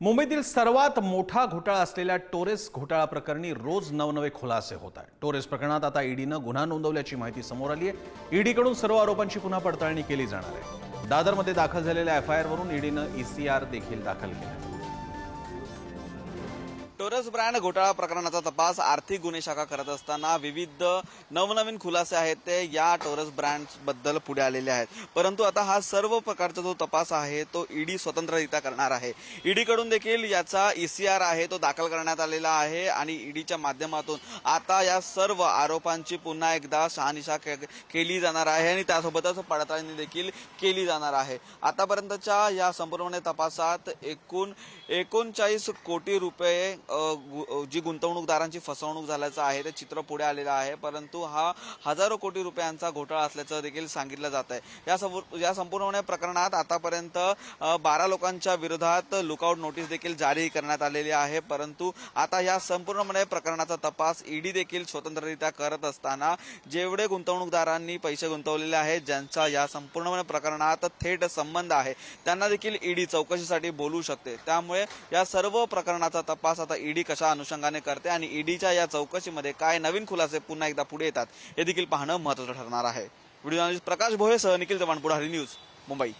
मुंबईतील सर्वात मोठा घोटाळा असलेल्या टोरेस घोटाळा प्रकरणी रोज नवनवे खुलासे होत आहे टोरेस प्रकरणात आता ईडीनं गुन्हा नोंदवल्याची माहिती समोर आली आहे. ईडीकडून सर्व आरोपांची पुन्हा पडताळणी केली जाणार आहे. दादरमध्ये दाखल झालेल्या एफ आय आरवरून ईडीनं ईसीआर देखील दाखल केला आहे. टोरस ब्रँड घोटाळा प्रकरणाचा तपास आर्थिक गुन्हे शाखा करत असताना विविध नवनवीन खुलासे आहेत ते या टोरस ब्रँडबद्दल पुढे आलेले आहेत. परंतु आता हा सर्व प्रकारचा जो तपास आहे तो ईडी स्वतंत्ररित्या करणार आहे. ईडीकडून देखील याचा ईसीआर आहे तो दाखल करण्यात आलेला आहे आणि ईडीच्या माध्यमातून आता या सर्व आरोपांची पुन्हा एकदा शहानिशा के- केली जाणार आहे आणि त्यासोबतच पडताळणी देखील केली जाणार आहे. आतापर्यंतच्या या संपूर्ण तपासात एकूण एकोणचाळीस कोटी रुपये जी गुंतवणूकदारांची फसवणूक झाल्याचं आहे ते चित्र पुढे आलेलं आहे. परंतु हा हजारो कोटी रुपयांचा घोटाळा असल्याचं देखील सांगितलं जात आहे. या संपू- या संपूर्ण प्रकरणात आतापर्यंत बारा लोकांच्या विरोधात लुकआउट नोटीस देखील जारी करण्यात आलेली आहे. परंतु आता या संपूर्णपणे प्रकरणाचा तपास ईडी देखील स्वतंत्ररित्या करत असताना जेवढे गुंतवणूकदारांनी पैसे गुंतवलेले आहेत ज्यांचा या संपूर्ण प्रकरणात थेट संबंध आहे त्यांना देखील ईडी चौकशीसाठी बोलू शकते. त्यामुळे या सर्व प्रकरणाचा तपास आता ईडी कशा अनुषंगाने करते आणि ईडीच्या या चौकशीमध्ये काय नवीन खुलासे पुन्हा एकदा पुढे येतात हे देखील पाहणं महत्वाचं ठरणार आहे. व्हिडिओ प्रकाश भोये सह निखिल चव्हाण पुढारी न्यूज मुंबई.